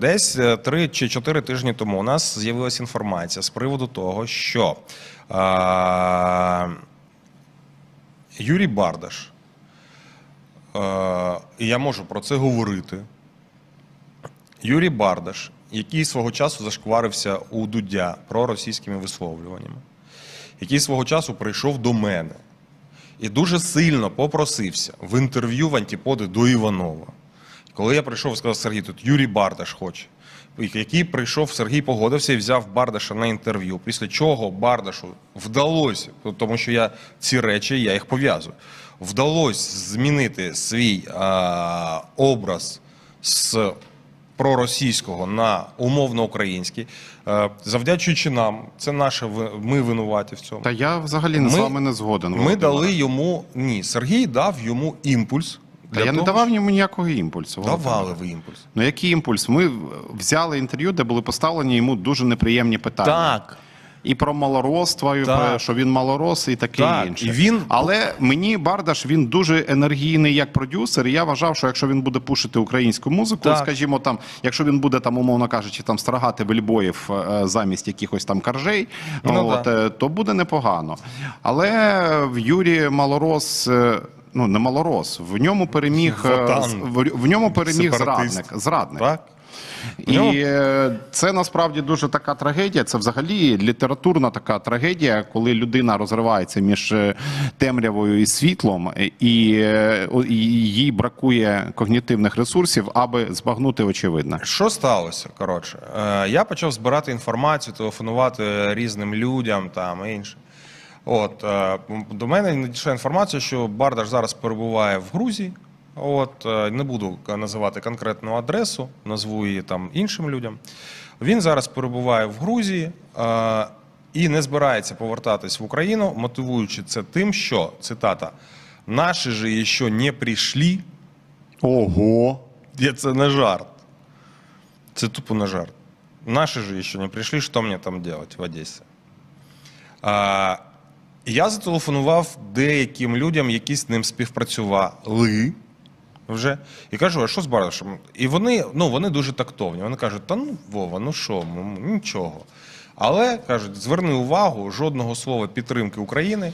десь е, три чи чотири тижні тому у нас з'явилася інформація з приводу того, що е, Юрій Бардаш, е, і я можу про це говорити. Юрій Бардаш, який свого часу зашкварився у Дудя проросійськими висловлюваннями, який свого часу прийшов до мене і дуже сильно попросився в інтерв'ю в антиподи до Іванова. Коли я прийшов і сказав Сергій, тут Юрій Бардаш хоче. Який прийшов, Сергій погодився і взяв Бардаша на інтерв'ю. Після чого Бардашу вдалося, тому що я ці речі я їх пов'язую. Вдалося змінити свій а, образ з проросійського на умовно український, завдячуючи нам, це наше ми винуваті в цьому. Та я взагалі з вами не згоден. Ми Володимире. дали йому ні. Сергій дав йому імпульс. Та я не давав йому ніякого імпульсу. Давали ви імпульс. Ну який імпульс? Ми взяли інтерв'ю, де були поставлені йому дуже неприємні питання. Так. І про малоросство, і про що він малорос, і таке Так, інше. і він- Але мені Бардаш він дуже енергійний як продюсер. І я вважав, що якщо він буде пушити українську музику, Так. скажімо, там, якщо він буде там, умовно кажучи, там строгати вельбоїв е, замість якихось там коржей, Ну, от, да. е, то буде непогано. Але в Юрі Малорос. е, Ну, не малорос, в ньому переміг е, в, в ньому переміг Сепаратист. зрадник. Зрадник. Так? І Ну. е, це насправді дуже така трагедія. Це взагалі літературна така трагедія, коли людина розривається між е, темрявою і світлом, і, і їй бракує когнітивних ресурсів, аби збагнути очевидне. Що сталося? Коротше, я почав збирати інформацію, телефонувати різним людям там і інше. От е, до мене надійшла інформація, що Бардаш зараз перебуває в Грузії. От е, не буду називати конкретну адресу, назву її там іншим людям. Він зараз перебуває в Грузії е, і не збирається повертатись в Україну, мотивуючи це тим, що цитата: наші же ще не прийшли. Ого! Я це не жарт. Це тупо не жарт. Наші ж ще не прийшли, що мені там робити в Одесі. А, я зателефонував деяким людям, які з ним співпрацювали вже, і кажу, а що з барашем? І вони, ну, вони дуже тактовні. Вони кажуть, та ну, Вова, ну що, нічого. Але кажуть, зверни увагу, жодного слова підтримки України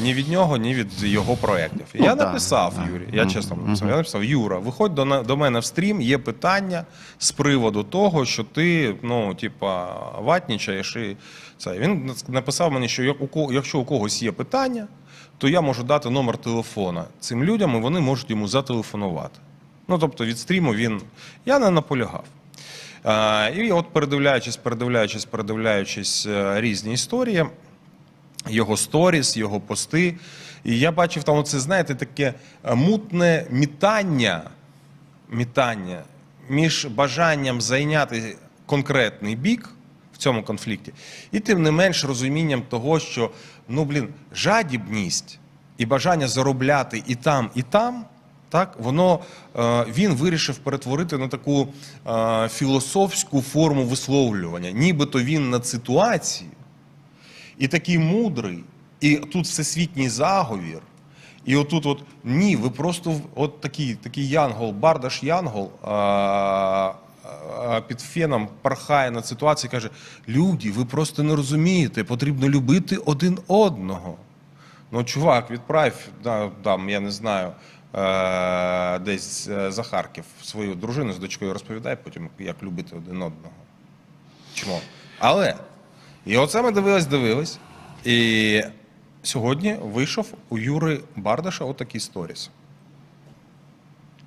ні від нього, ні від його проєктів. Ну, я да, написав да. Юрі, я чесно написав, я написав, Юра, виходь до, до мене в стрім, є питання з приводу того, що ти, ну, типа, ватнічаєш і це. Він написав мені, що якщо у когось є питання, то я можу дати номер телефона цим людям, і вони можуть йому зателефонувати. Ну, тобто від стріму він. Я не наполягав. Е, і от передивляючись, передивляючись, передивляючись е, різні історії, його сторіс, його пости. І я бачив там, оце, знаєте, таке е, мутне мітання, мітання між бажанням зайняти конкретний бік в цьому конфлікті, і тим не менш розумінням того, що ну блін, жадібність і бажання заробляти і там, і там. Так, воно е, він вирішив перетворити на таку е, філософську форму висловлювання, нібито він над ситуацією, і такий мудрий, і тут всесвітній заговір. І отут, от ні, ви просто от такий, такий янгол, бардаш янгол під феном порхає над ситуацією каже: люди, ви просто не розумієте, потрібно любити один одного. Ну, чувак, відправ да, там, я не знаю, е, десь е, за Харків свою дружину з дочкою розповідай потім, як любити один одного. Чому? Але і оце ми дивились, дивились. І сьогодні вийшов у Юри Бардаша отакий сторіс.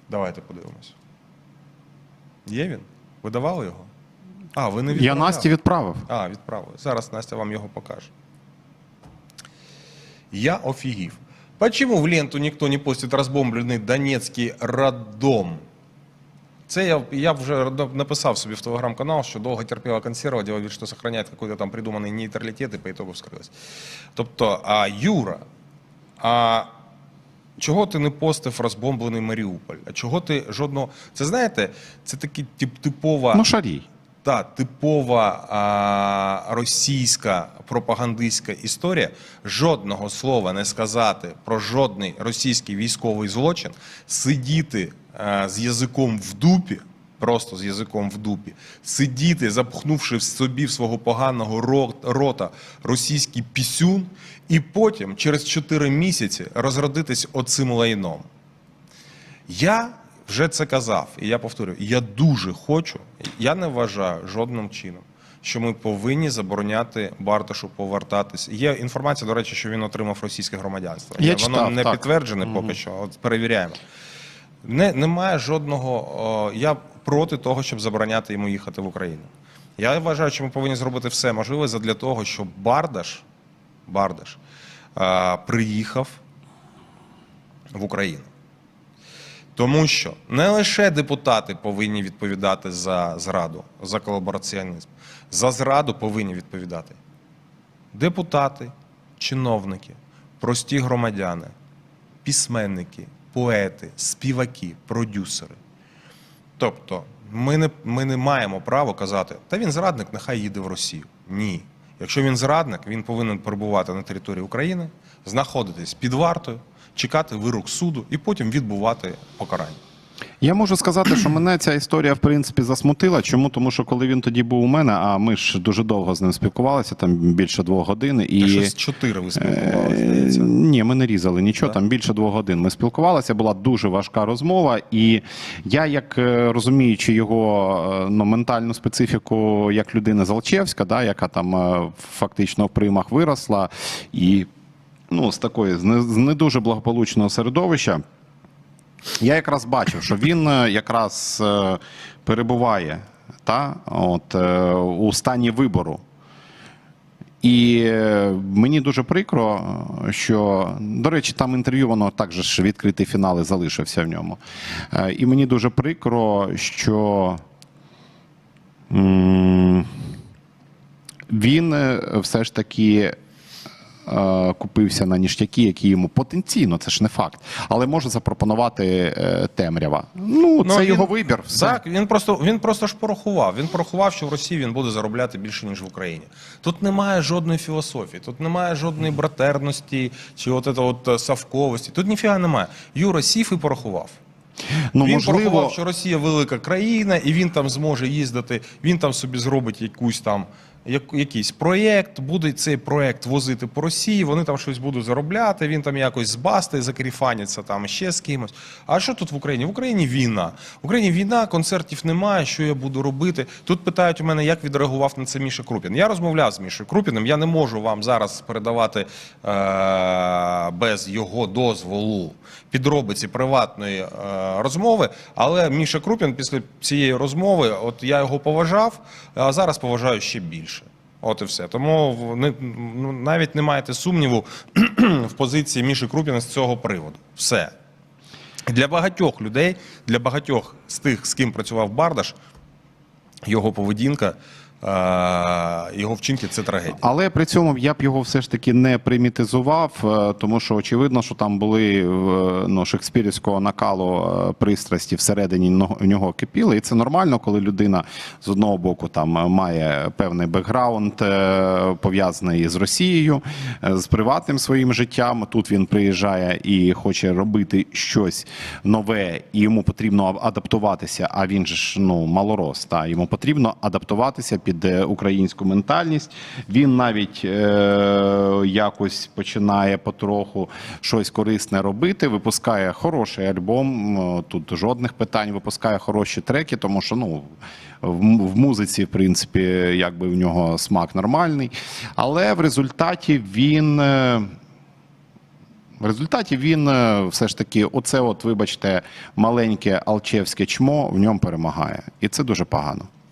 Давайте подивимось. Є він? Ви давали його? А, ви не Я відправляли? Насті відправив. А, відправили. Зараз Настя вам його покаже. Я офігів. Почему в ленту ніхто не постить розбомблений Донецький роддом? Це я, я вже написав собі в телеграм-канал, що довго терпіла консерва, діло від, що зберігає якийсь там придуманий нейтралітет і по ітогу вскрилось. Тобто, а Юра, а чого ти не постив розбомблений Маріуполь? А чого ти жодного. Це знаєте, це такі тип, типова. Ну, шарій. Та типова а, російська пропагандистська історія жодного слова не сказати про жодний російський військовий злочин, сидіти а, з язиком в дупі просто з язиком в дупі, сидіти, запхнувши в собі в свого поганого рота російський пісюн, і потім через 4 місяці розродитись оцим лайном. Я вже це казав, і я повторюю, я дуже хочу, я не вважаю жодним чином, що ми повинні забороняти Барташу повертатись. Є інформація, до речі, що він отримав російське громадянство. Я Воно читав, не так. підтверджене поки що. От перевіряємо. Не, немає жодного. О, я проти того, щоб забороняти йому їхати в Україну. Я вважаю, що ми повинні зробити все можливе для того, щоб Бардаш, Бардаш е, приїхав в Україну. Тому що не лише депутати повинні відповідати за зраду, за колабораціонізм, за зраду повинні відповідати депутати, чиновники, прості громадяни, письменники, поети, співаки, продюсери. Тобто, ми не, ми не маємо права казати, та він зрадник, нехай їде в Росію. Ні. Якщо він зрадник, він повинен перебувати на території України, знаходитись під вартою, чекати вирок суду і потім відбувати покарання. Я можу сказати, що мене ця історія в принципі засмутила. Чому? Тому що коли він тоді був у мене, а ми ж дуже довго з ним спілкувалися, там більше двох годин. І... Щось чотири ви спілкувалися, Е. Ні, ми не різали нічого, Да? там більше двох годин. Ми спілкувалися, була дуже важка розмова. І я, як е, розуміючи його е, ну, ментальну специфіку, як людина з Алчевська, да, яка там фактично в приймах виросла, і ну, з такої з не, з не дуже благополучного середовища. Я якраз бачив, що він е, якраз е, перебуває та, от, е, у стані вибору. І мені дуже прикро, що, до речі, там інтерв'ю, воно також відкритий фінал і залишився в ньому. І мені дуже прикро, що він все ж таки купився на ніштяки, які йому потенційно, це ж не факт, але може запропонувати е, темрява. Ну, це Ну, він- його вибір. Все. Так, він просто він просто ж порахував. Він порахував, що в Росії він буде заробляти більше ніж в Україні. Тут немає жодної філософії, тут немає жодної братерності чи от це от е, савковості. Тут ніфіга немає. Юра сів і порахував. Ну, він можливо, порахував, що Росія велика країна, і він там зможе їздити. Він там собі зробить якусь там якийсь проєкт, буде цей проєкт возити по Росії. Вони там щось будуть заробляти. Він там якось збасти, закріфаняться там ще з кимось. А що тут в Україні? В Україні війна. В Україні війна, концертів немає. Що я буду робити? Тут питають у мене, як відреагував на це Міша Крупін. Я розмовляв з Мішою Крупіним. Я не можу вам зараз передавати е- без його дозволу підробиці приватної е, розмови. Але Міша Крупін після цієї розмови, от я його поважав, а зараз поважаю ще більше. От і все. Тому не, ну, навіть не маєте сумніву в позиції Міші Крупіна з цього приводу. Все. Для багатьох людей, для багатьох з тих, з ким працював Бардаш, його поведінка, його вчинки це трагедія. Але при цьому я б його все ж таки не примітизував, е, тому що очевидно, що там були ну, шекспірівського накалу е, пристрасті всередині в нього кипіли. І це нормально, коли людина з одного боку там має певний бекграунд е, пов'язаний з Росією, з приватним своїм життям. Тут він приїжджає і хоче робити щось нове, і йому потрібно адаптуватися. А він же ж ну малорос, та йому потрібно адаптуватися під українську ментальність. Він навіть е, якось починає потроху щось корисне робити. Випускає хороший альбом. Тут жодних питань. Випускає хороші треки, тому що ну в, в музиці, в принципі, якби в нього смак нормальний. Але в результаті він. е, в результаті він е, все ж таки, оце, от, вибачте, маленьке алчевське чмо в ньому перемагає. І це дуже погано.